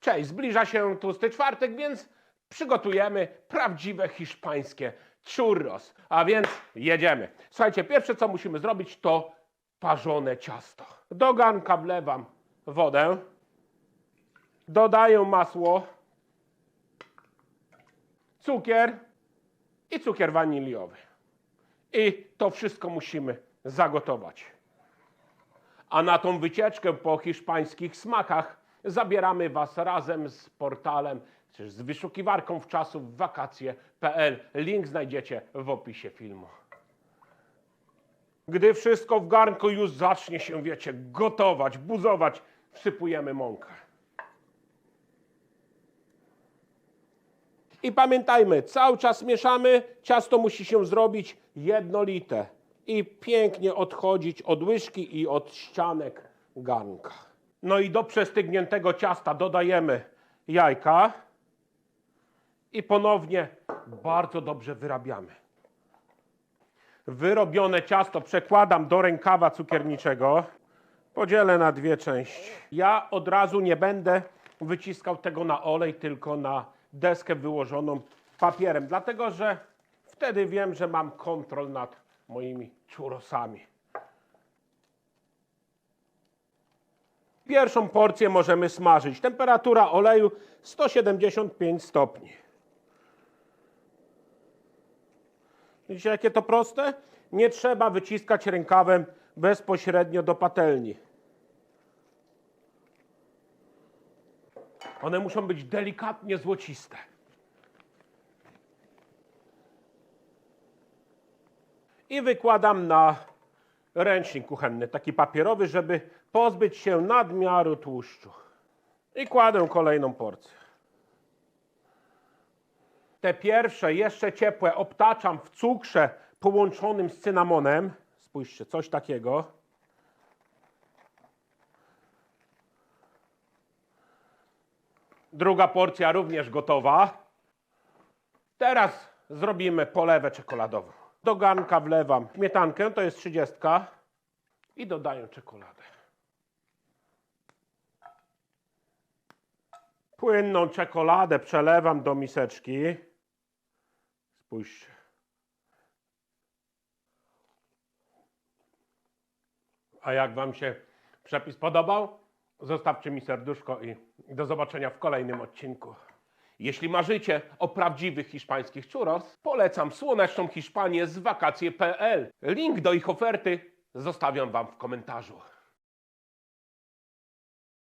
Cześć, zbliża się tłusty czwartek, więc przygotujemy prawdziwe hiszpańskie churros. A więc jedziemy. Słuchajcie, pierwsze co musimy zrobić to parzone ciasto. Do garnka wlewam wodę. Dodaję masło, cukier i cukier waniliowy. I to wszystko musimy zagotować. A na tą wycieczkę po hiszpańskich smakach zabieramy Was razem z portalem, czy z wyszukiwarką w czasów wakacje.pl. Link znajdziecie w opisie filmu. Gdy wszystko w garnku już zacznie się, wiecie, gotować, buzować, wsypujemy mąkę. I pamiętajmy, cały czas mieszamy, ciasto musi się zrobić jednolite i pięknie odchodzić od łyżki i od ścianek garnka. No i do przestygniętego ciasta dodajemy jajka i ponownie bardzo dobrze wyrabiamy. Wyrobione ciasto przekładam do rękawa cukierniczego. Podzielę na dwie części. Ja od razu nie będę wyciskał tego na olej, tylko na deskę wyłożoną papierem, dlatego że wtedy wiem, że mam kontrol nad moimi churrosami. Pierwszą porcję możemy smażyć. Temperatura oleju 175 stopni. Widzicie, jakie to proste? Nie trzeba wyciskać rękawem bezpośrednio do patelni. One muszą być delikatnie złociste. I wykładam na ręcznik kuchenny, taki papierowy, żeby pozbyć się nadmiaru tłuszczu. I kładę kolejną porcję. Te pierwsze, jeszcze ciepłe, obtaczam w cukrze połączonym z cynamonem. Spójrzcie, coś takiego. Druga porcja również gotowa. Teraz zrobimy polewę czekoladową. Do garnka wlewam śmietankę, to jest 30 i dodaję czekoladę. Płynną czekoladę przelewam do miseczki. Spójrzcie. A jak Wam się przepis podobał, zostawcie mi serduszko i do zobaczenia w kolejnym odcinku. Jeśli marzycie o prawdziwych hiszpańskich churros, polecam słoneczną Hiszpanię z wakacje.pl. Link do ich oferty zostawiam Wam w komentarzu.